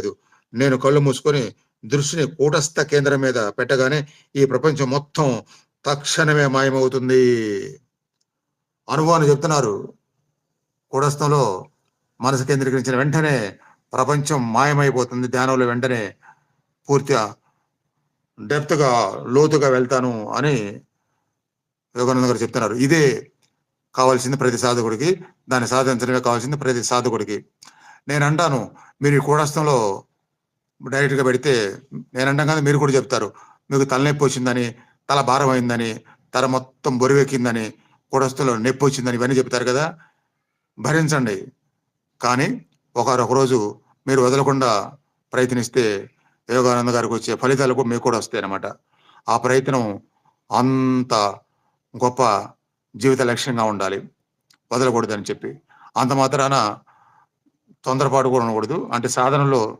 లేదు. నేను కళ్ళు మూసుకొని దృష్టిని కూటస్థ కేంద్రం మీద పెట్టగానే ఈ ప్రపంచం మొత్తం తక్షణమే మాయమవుతుంది. అనుభవాన్ని చెప్తున్నారు. కూటస్థంలో మనసు కేంద్రీకరించిన వెంటనే ప్రపంచం మాయమైపోతుంది. ధ్యానంలో వెంటనే పూర్తిగా డెప్త్గా లోతుగా వెళ్తాను అని యోగానంద గారు చెప్తున్నారు. ఇదే కావాల్సింది ప్రతి సాధకుడికి దాన్ని సాధించడమే కావాల్సింది ప్రతి సాధకుడికి. నేను అంటాను మీరు ఈ కూడస్థంలో డైరెక్ట్గా పెడితే నేను అంటాం కదా మీరు కూడా చెప్తారు మీకు తలనొప్పి వచ్చిందని తల భారం అయిందని తల మొత్తం బొరువెక్కిందని కూడస్థంలో నొప్పి వచ్చిందని ఇవన్నీ చెప్తారు కదా. భరించండి. కానీ ఒకరొకరోజు రోజు మీరు వదలకుండా ప్రయత్నిస్తే యోగానంద గారికి వచ్చే ఫలితాలు కూడా మీకు కూడా వస్తాయి అన్నమాట. ఆ ప్రయత్నం అంత గొప్ప జీవిత లక్ష్యంగా ఉండాలి. వదలకూడదని చెప్పి. అంత మాత్రాన తొందరపాటు కూడా ఉండకూడదు. అంటే సాధనలో